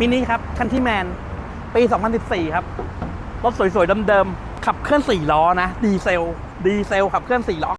มินิครับ คันที่แมน ปี 2014 ครับ รถสวยๆ เดิมๆ ขับเคลื่อน 4 ล้อนะ ดีเซล ดีเซล ขับเคลื่อน 4 ล้อ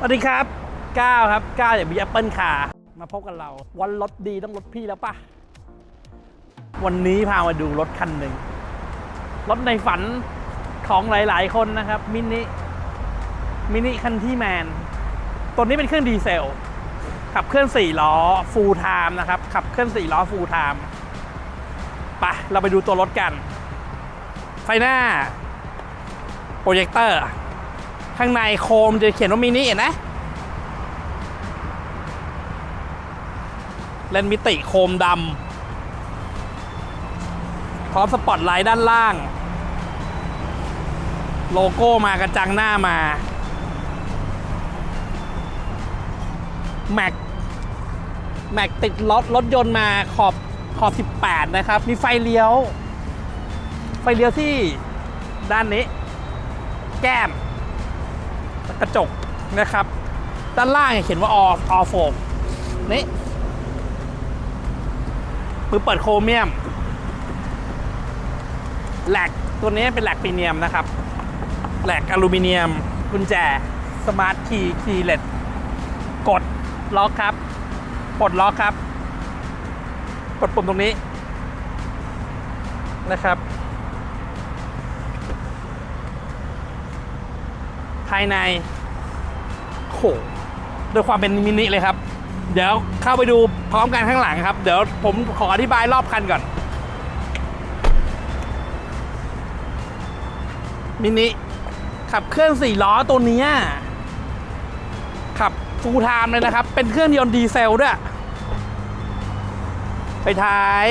สวัสดีครับ ก้าวครับก้าวจากบีแอปเปิลคามาพบกันเรา วันรถดีต้องรถพี่แล้วปะวันนี้พามาดูรถคันหนึ่ง รถในฝันของหลาย ๆ คนนะครับมินิมินิคันที่แมน ตัวนี้เป็นเครื่องดีเซล ขับเคลื่อน4ล้อฟูลไทม์นะครับ ขับเคลื่อน4ล้อฟูลไทม์ไปะเราไปดูตัวรถกัน ไฟหน้า โปรเจคเตอร์ ข้างในโคมจะเขียนว่ามินิเห็นไหม เลนส์มิติโคมดำพร้อมสปอตไลท์ด้านล่าง โลโก้มากระจังหน้ามาแม็กแม็กติดรถรถยนต์มาขอบขอบ 18 นะครับ มีไฟเลี้ยว ไฟเลี้ยวที่ด้านนี้ แก้ม กระจกนะครับ ด้านล่างเขียนว่าออฟออฟโฟมนี่ มือเปิดโครเมียมแหลกตัวนี้เป็นแหลกพรีเนียมนะครับแหลกอลูมิเนียม กุญแจ สมาร์ทคีย์คีย์เลสกดล็อกครับปลดล็อกครับ กดปุ่มตรงนี้นะครับ ภายในโหด้วยความเป็นมินิเลยครับ เดี๋ยวเข้าไปดูพร้อมกันข้างหลังครับ เดี๋ยวผมขออธิบายรอบคันก่อน มินิขับเครื่องสี่ล้อตัวนี้ขับฟูลไทม์เลยนะครับ เป็นเครื่องยนต์ดีเซลด้วย ไปท้าย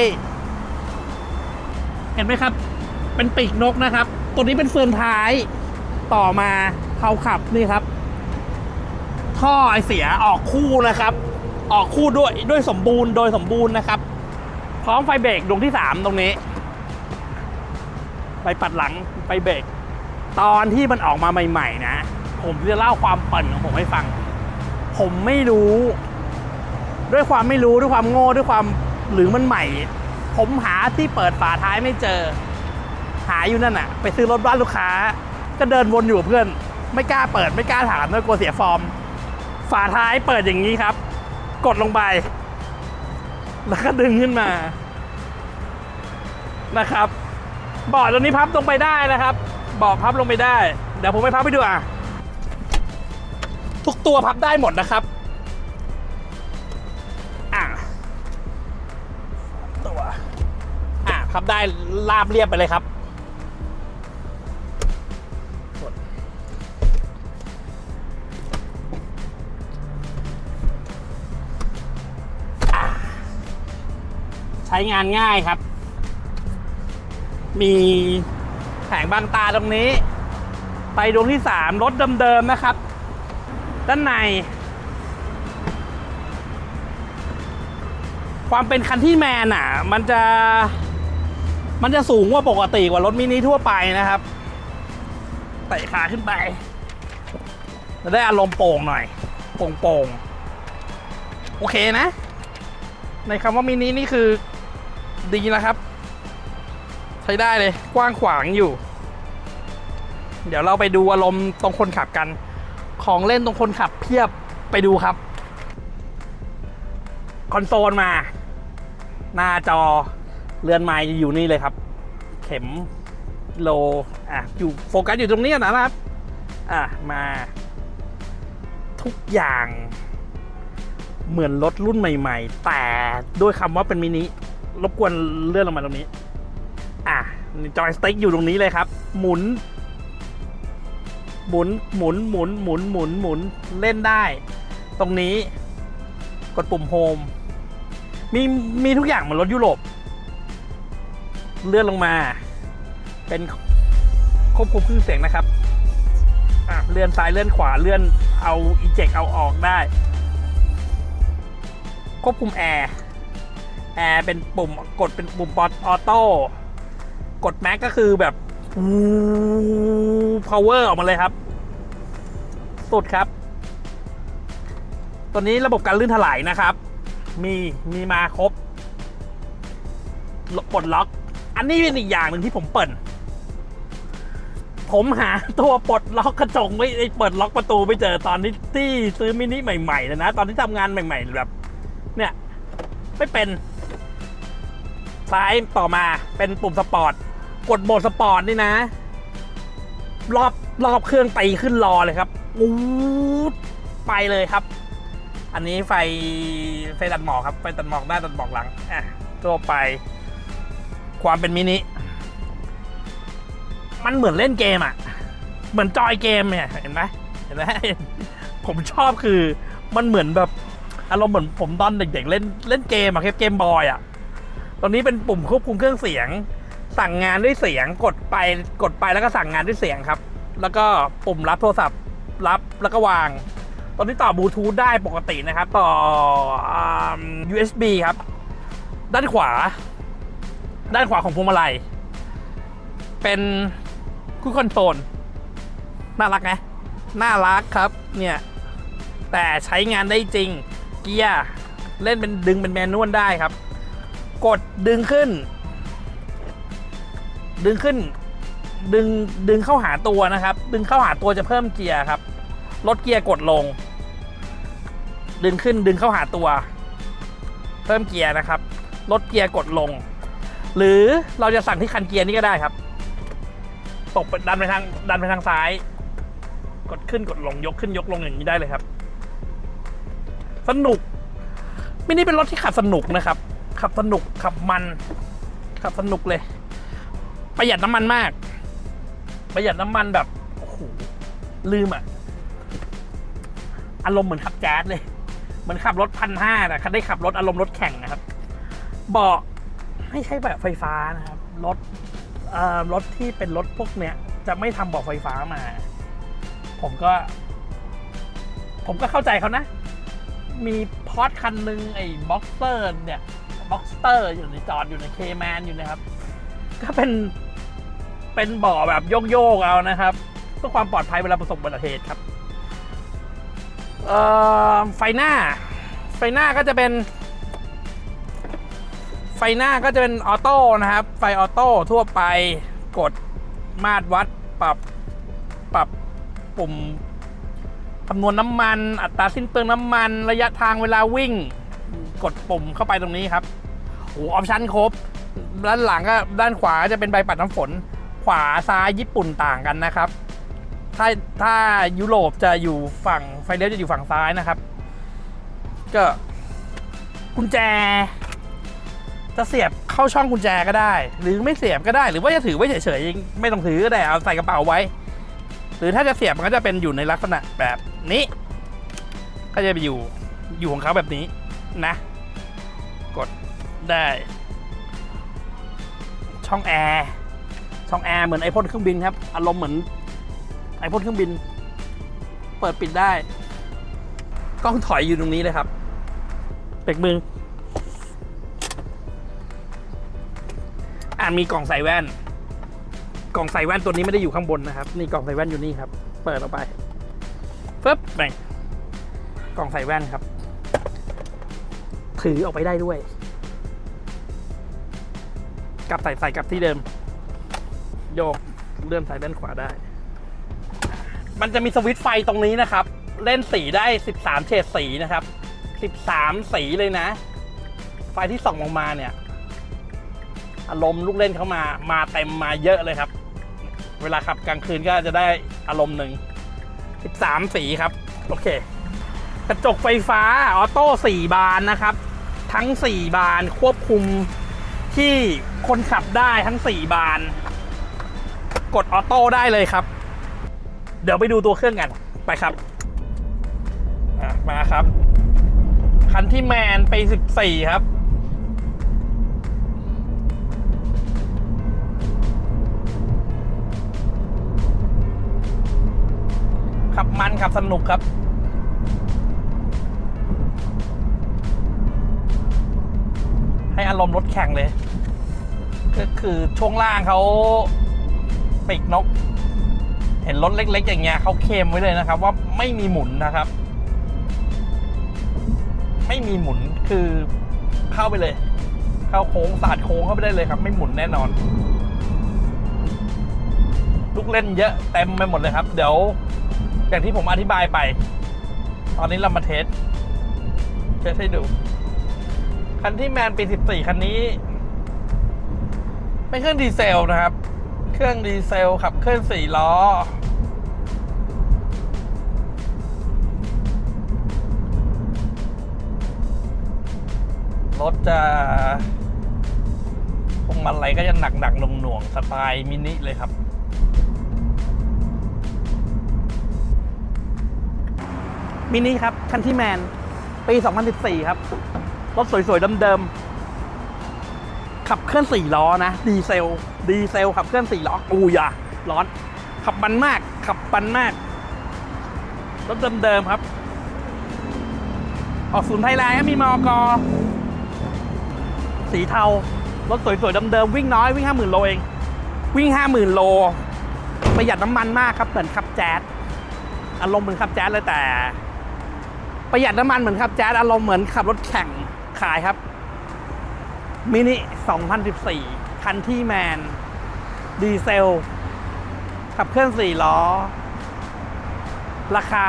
เห็นไหมครับ เป็นปีกนกนะครับ ตัวนี้เป็นเฟืองท้าย ต่อมาเขาขับนี่ครับ ท่อไอเสียออกคู่นะครับ ออกคู่ด้วยด้วยสมบูรณ์โดยสมบูรณ์นะครับ พร้อมไฟเบรกดวงที่ 3 ตรงนี้ ไปปัดหลังไฟเบรกตอนที่มันออกมาใหม่ ๆ นะ ผมจะเล่าความปั่นของผมให้ฟัง ผมไม่รู้ ด้วยความไม่รู้ด้วยความโง่ด้วยความหรือมันใหม่ ผมหาที่เปิดฝาท้ายไม่เจอ หาอยู่นั่นน่ะไปซื้อรถบ้านลูกค้า ก็เดินวนอยู่เพื่อน ไม่กล้าเปิดไม่กล้าถามด้วยกลัวเสียฟอร์ม ฝาท้ายเปิดอย่างนี้ครับ กดลงไป แล้วก็ดึงขึ้นมานะครับเบาะตัวนี้พับลงไปได้นะครับเบาะพับลงไปได้ เดี๋ยวผมไปพับไปดูอะ ทุกตัวพับได้หมดนะครับอะตัวอะพับได้ราบเรียบไปเลยครับ ใช้งานง่ายครับ มีแผงบางตาตรงนี้ ไปดวงที่สามรถเดิมๆนะครับ ด้านใน ความเป็นคันที่แมนอะ มันจะมันจะสูงกว่าปกติกว่ารถมินิทั่วไปนะครับเตะขาขึ้นไป จะได้อารมณ์โป่งหน่อย โป่งๆโอเคนะ ในคำว่ามินินี่คือ ดีนะครับ ใช้ได้เลยกว้างขวางอยู่ เดี๋ยวเราไปดูอารมณ์ตรงคนขับกัน ของเล่นตรงคนขับเพียบไปดูครับ คอนโซลมา หน้าจอเรือนไม้อยู่นี่เลยครับ เข็มโลอะอยู่โฟกัสอยู่ตรงนี้นะครับ อะมาทุกอย่างเหมือนรถรุ่นใหม่ ๆ แต่ด้วยคำว่าเป็นมินิ รบกวนเลื่อนลงมาตรงนี้ อะจอยสติ๊กอยู่ตรงนี้เลยครับ หมุน หมุนหมุนหมุนหมุนหมุนหมุนเล่นได้ ตรงนี้ กดปุ่มโฮมมีมีทุกอย่างเหมือนรถยุโรปเลื่อนลงมา เป็นควบคุมเครื่องเสียงนะครับเลื่อนซ้ายเลื่อนขวาเลื่อนเอาอีเจกเอาออกได้ ควบคุมแอร์ แอร์เป็นปุ่มกดเป็นปุ่มปอออโต้กดแม็กก็คือแบบวู power ออกมาเลยครับ สุดครับ ตัวนี้ระบบการลื่นถลายนะครับ มีมีมาครบปลดล็อก อันนี้เป็นอีกอย่างหนึ่งที่ผมเปิดผมหาตัวปลดล็อกกระจกไม่ไอ้เปิดล็อกประตูไม่เจอตอนที่ที่ซื้อมินิใหม่ๆเลยนะ ตอนที่ทำงานใหม่ ๆ แบบ เนี่ย ไม่เป็น ซ้ายต่อมาเป็นปุ่มสปอร์ต กดโหมดสปอร์ตนี่นะ รอบรอบเครื่องตีขึ้นรอเลยครับอูดไปเลยครับ อันนี้ไฟไฟตัดหมอกครับ ไฟตัดหมอกหน้าตัดหมอกหลังอะทั่วไป ความเป็นมินิ มันเหมือนเล่นเกมอะ เหมือนจอยเกมเนี่ยเห็นไหมเห็นไหมผมชอบคือมันเหมือนแบบอารมณ์เหมือนผมตอนเด็กๆเล่นเล่นเกมอะครับเกมบอยอะ ตอนนี้เป็นปุ่มควบคุมเครื่องเสียง สั่งงานด้วยเสียงกดไปกดไปแล้วก็สั่งงานด้วยเสียงครับ แล้วก็ปุ่มรับโทรศัพท์รับแล้วก็วาง ตอนนี้ต่อบลูทูธได้ปกตินะครับ ต่อ USB ครับ ด้านขวา ด้านขวาของพวงมาลัย เป็นคู่คอนโทรลน่ารักไหมน่ารักครับเนี่ยแต่ใช้งานได้จริงเกียร์เล่นเป็นดึงเป็นแมนนวลได้ครับ กดดึงขึ้น ดึงขึ้น ดึงดึงเข้าหาตัวนะครับ ดึงเข้าหาตัวจะเพิ่มเกียร์ครับ ลดเกียร์กดลง ดึงขึ้นดึงเข้าหาตัว เพิ่มเกียร์นะครับ ลดเกียร์กดลง หรือเราจะสั่งที่คันเกียร์นี่ก็ได้ครับตกไปดันไปทางดันไปทางซ้าย กดขึ้นกดลงยกขึ้นยกลงอย่างนี้ได้เลยครับ สนุกมินิเป็นรถที่ขับสนุกนะครับ ขับสนุกขับมัน ขับสนุกเลย ประหยัดน้ำมันมาก ประหยัดน้ำมันแบบโอ้โหลืมอะอารมณ์เหมือนขับแจ๊สเลยเหมือนขับรถพันห้าแต่คันได้ขับรถอารมณ์รถแข่งนะครับ เบาะไม่ใช่แบบไฟฟ้านะครับรถรถที่เป็นรถพวกเนี้ย จะไม่ทำเบาะไฟฟ้ามา ผมก็ ผมก็เข้าใจเขานะ มีพอร์ตคันหนึ่งไอ้บ็อกเซอร์เนี่ย บ็อกสเตอร์อยู่ในจอดอยู่ในเคแมนอยู่นะครับ ก็เป็นเป็นบ่อแบบโยกๆเอานะครับเพื่อความปลอดภัยเวลาประสบอุบัติเหตุครับไฟหน้า ไฟหน้าก็จะเป็น ไฟหน้าก็จะเป็นออโต้นะครับ ไฟออโต้ทั่วไปกดมาตรวัดปรับปรับปุ่มคำนวณน้ำมัน อัตราสิ้นเปลืองน้ำมัน ระยะทางเวลาวิ่ง กดปุ่มเข้าไปตรงนี้ครับโอ้ออปชั่นครบ ด้านหลังก็ด้านขวาจะเป็นใบปัดน้ำฝน ขวาซ้ายญี่ปุ่นต่างกันนะครับ ถ้าถ้ายุโรปจะอยู่ฝั่งไฟเลี้ยวจะอยู่ฝั่งซ้ายนะครับ ก็กุญแจ จะเสียบเข้าช่องกุญแจก็ได้ หรือไม่เสียบก็ได้ หรือว่าจะถือไว้เฉยๆไม่ต้องถือก็ได้เอาใส่กระเป๋าไว้ หรือถ้าจะเสียบมันก็จะเป็นอยู่ในลักษณะแบบนี้ ก็จะไปอยู่อยู่ของเขาแบบนี้นะ ได้ ช่องแอร์ช่องแอร์เหมือนไอพ่นเครื่องบินครับ อารมณ์เหมือนไอพ่นเครื่องบิน เปิดปิดได้ กล้องถอยอยู่ตรงนี้เลยครับเปกมืออ่ามีกล่องใส่แว่น กล่องใส่แว่นตัวนี้ไม่ได้อยู่ข้างบนนะครับ นี่กล่องใส่แว่นอยู่นี่ครับ เปิดออกไปปึ๊บไปกล่องใส่แว่นครับ ถือออกไปได้ด้วย กลับใส่ใส่กลับที่เดิม โยกเลื่อนซ้ายด้านขวาได้ มันจะมีสวิตช์ไฟตรงนี้นะครับ เล่นสีได้ 13 เฉดสีนะครับ 13 สีเลยนะ ไฟที่ส่องลงมาเนี่ย อารมณ์ลูกเล่นเข้ามา มาเต็มมาเยอะเลยครับ เวลาขับกลางคืนก็จะได้อารมณ์หนึ่ง 13 สีครับ โอเค กระจกไฟฟ้าออโต้4บานนะครับ ทั้ง 4 บานควบคุม ที่คนขับได้ทั้ง 4 บาน กดออโต้ได้เลยครับ เดี๋ยวไปดูตัวเครื่องกัน ไปครับมาครับ คันที่แมนไป 14 ครับขับมันขับสนุกครับ ให้อารมณ์รถแข่งเลย ก็คือช่วงล่างเขาปีกนก เห็นรถเล็ก ๆ อย่างเงี้ยเขาเคมไว้เลยนะครับ ว่าไม่มีหมุนนะครับ ไม่มีหมุนคือเข้าไปเลย เข้าโค้งสาดโค้งเข้าไปได้เลยครับ ไม่หมุนแน่นอน ลูกเล่นเยอะเต็มไปหมดเลยครับ เดี๋ยวอย่างที่ผมอธิบายไป ตอนนี้เรามาเทสเทสให้ดู คันที่แมนปี 14 คันนี้ เป็นเครื่องดีเซลนะครับ เครื่องดีเซลขับเคลื่อนสี่ล้อ รถจะพวงมาลัยก็จะหนักหนักหน่วงหน่วงสไตล์มินิเลยครับ มินิครับ คันที่แมน ปี 2014 ครับ รถสวยๆเดิมๆ ขับเคลื่อนสี่ล้อนะ ดีเซล ดีเซลขับเคลื่อนสี่ล้ออูยาร้อน ขับมันมาก ขับปันมาก รถเดิมๆครับ ออกศูนย์ไทยแลนด์ครับมีมอกอสีเทา รถสวยๆเดิมๆวิ่งน้อยวิ่งห้าหมื่นโลเอง วิ่งห้าหมื่นโล ประหยัดน้ำมันมากครับเหมือนขับแจ๊สอารมณ์เหมือนขับแจ๊สเลยแต่ ประหยัดน้ำมันเหมือนขับแจ๊สอารมณ์เหมือนขับรถแข่งขายครับ มินิ 2014 คันที่แมน ดีเซล ขับเคลื่อน 4 ล้อ ราคา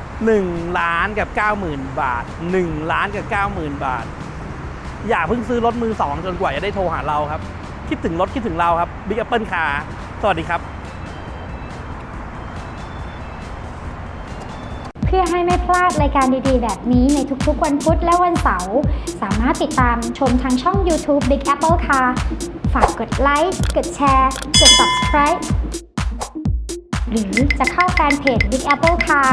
1 ล้านกับ 90,000 บาท 1 ล้านกับ 90,000 บาท อย่าเพิ่งซื้อรถมือสองจนกว่าจะได้โทรหาเราครับ คิดถึงรถคิดถึงเราครับ Big Apple Car สวัสดีครับ พื่อให้ไม่พลาดรายการดีๆ แบบนี้ในทุกๆ วันพุธและวันเสาร์สามารถติดตามชมทางช่อง YouTube Big Apple Car ฝากกดไลค์กดแชร์ กด Subscribe หรือจะเข้าแฟนเพจ Big Apple Car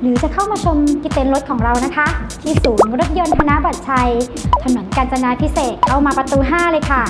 หรือจะเข้ามาชมที่เต็นรถของเรานะคะ ที่ศูนย์รถยนต์ธนบัตรชัย ถนนกาญจนาพิเศษเข้ามาประตู 5 เลยค่ะ